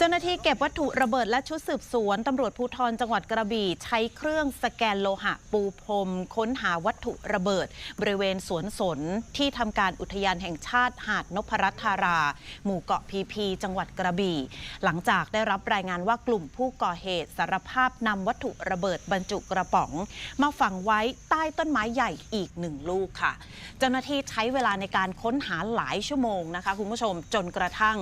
เจ้าหน้าที่เก็บวัตถุระเบิดและชุดสืบสวนตำรวจภูธรจังหวัดกระบี่ ใช้เครื่องสแกนโลหะปูพรม ค้นหาวัตถุระเบิด บริเวณสวนสนที่ทำการอุทยานแห่งชาติหาดนพรัตน์ธารา หมู่เกาะพีพี จังหวัดกระบี่ หลังจากได้รับรายงานว่ากลุ่มผู้ก่อเหตุสารภาพนำวัตถุระเบิดบรรจุกระป๋อง มาฝังไว้ใต้ต้นไม้ใหญ่อีกหนึ่งลูกค่ะ เจ้าหน้าที่ใช้เวลาในการค้นหาหลายชั่วโมงนะคะคุณผู้ชมจนกระทั่ง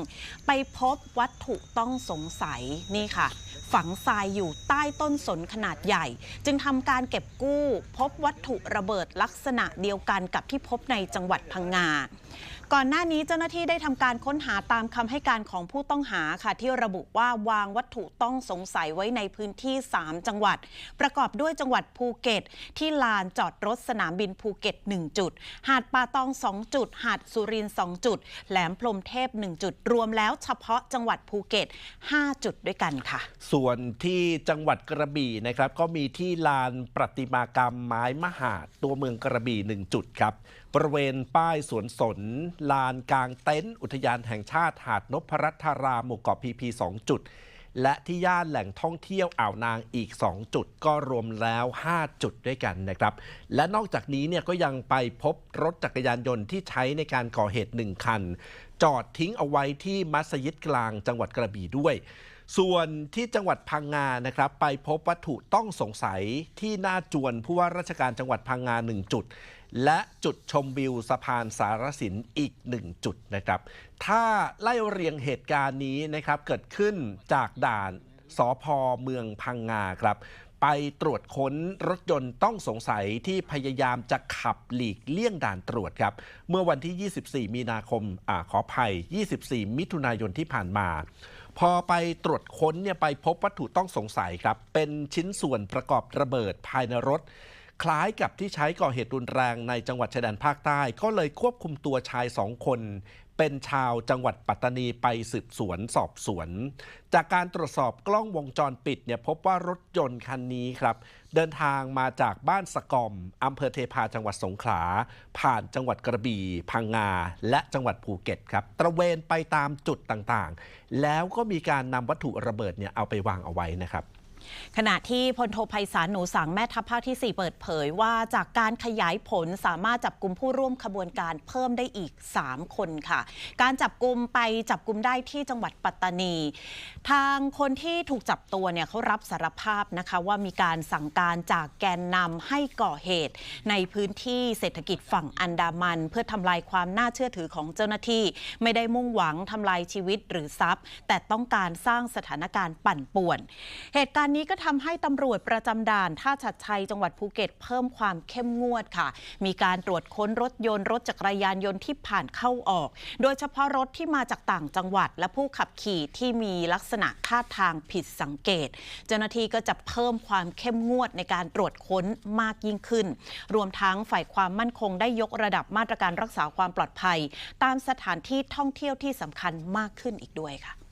ไปพบวัตถุต้องสงสัยนี่ค่ะ ฝังทรายอยู่ใต้ต้นสนขนาดใหญ่ จึงทำการเก็บกู้ พบวัตถุระเบิดลักษณะเดียวกันกับที่พบในจังหวัดพังงา ก่อนหน้านี้เจ้าหน้าที่ได้ทำการค้นหาตามคำให้การของผู้ต้องหาค่ะ ที่ระบุว่าวางวัตถุต้องสงสัยไว้ในพื้นที่ 3 จังหวัด ประกอบด้วยจังหวัดภูเก็ต ที่ลานจอดรถสนามบินภูเก็ต 1 จุด หาดป่าตอง 2 จุด หาดสุรินทร์2จุด แหลมพรมเทพ 1 จุด รวมแล้วเฉพาะจังหวัดภูเก็ต 5 จุดด้วยกันค่ะ ส่วนที่จังหวัดกระบี่นะครับก็มีที่ลานประติมากรรมไม้มหาดตัวเมืองกระบี่หนึ่งจุดครับบริเวณป้ายสวนสน ลานกลางเต็นท์อุทยานแห่งชาติหาดนพรัตนาราหมู่เกาะพีพีสองจุด และที่ย่านแหล่งท่องเที่ยวอ่าวนางอีก 2 จุด ก็รวมแล้ว 5 จุดด้วยกันนะครับ และนอกจากนี้เนี่ยก็ยังไปพบรถจักรยานยนต์ที่ใช้ในการก่อเหตุ 1 คัน จอดทิ้งเอาไว้ที่มัสยิดกลางจังหวัดกระบี่ด้วยส่วนที่จังหวัดพังงานะครับ ไปพบวัตถุต้องสงสัยที่หน้าจวนผู้ว่าราชการจังหวัดพังงา 1 จุด และจุดชมวิวสะพานสารสินอีก1จุดนะครับ ถ้าไล่เรียงเหตุการณ์นี้นะครับเกิดขึ้นจากด่านสพเมืองพังงาครับ ไปตรวจค้นรถยนต์ต้องสงสัยที่พยายามจะขับหลีกเลี่ยงด่านตรวจครับ เมื่อวันที่ 24 มีนาคมอขออภัย 24 มิถุนายนที่ผ่านมา พอไปตรวจค้นเนี่ยไปพบวัตถุต้องสงสัยครับ เป็นชิ้นส่วนประกอบระเบิดภายในรถ คล้ายกับที่ใช้ก่อเหตุรุนแรงในจังหวัดชายแดนภาคใต้ ก็เลยควบคุมตัวชายสองคน เป็นชาวจังหวัดปัตตานีไปสืบสวนสอบสวน จากการตรวจสอบกล้องวงจรปิดเนี่ยพบว่ารถยนต์คันนี้ครับ เดินทางมาจากบ้านสะกอมอำเภอเทพาจังหวัดสงขลา ผ่านจังหวัดกระบี่ พังงา และจังหวัดภูเก็ตครับ ตระเวนไปตามจุดต่างๆ แล้วก็มีการนำวัตถุระเบิดเนี่ยเอาไปวางเอาไว้นะครับ ขณะที่พลโทไพศาลหนูสังแม่ทัพภาคที่ 4 เปิดเผยว่าจากการขยายผลสามารถจับกลุ่มผู้ร่วมขบวนการเพิ่มได้อีก 3 คนค่ะ การจับกลุ่มไปจับกลุ่มได้ที่จังหวัดปัตตานี ทางคนที่ถูกจับตัวเนี่ยเขารับสารภาพนะคะว่ามีการสั่งการจากแกนนำให้ก่อเหตุ ในพื้นที่เศรษฐกิจฝั่งอันดามัน เพื่อทำลายความน่าเชื่อถือของเจ้าหน้าที่ ไม่ได้มุ่งหวังทำลายชีวิตหรือทรัพย์ แต่ต้องการสร้างสถานการณ์ปั่นป่วน เหตุการณ์นี้ก็ทำให้ตำรวจประจำด่านท่าชัดชัยจังหวัดภูเก็ตเพิ่มความเข้มงวดค่ะ มีการตรวจค้นรถยนต์รถจักรยานยนต์ที่ผ่านเข้าออก โดยเฉพาะรถที่มาจากต่างจังหวัด และผู้ขับขี่ที่มีลักษณะท่าทางผิดสังเกต เจ้าหน้าที่ก็จะเพิ่มความเข้มงวดในการตรวจค้นมากยิ่งขึ้น รวมทั้งฝ่ายความมั่นคงได้ยกระดับมาตรการรักษาความปลอดภัย ตามสถานที่ท่องเที่ยวที่สำคัญมากขึ้นอีกด้วยค่ะ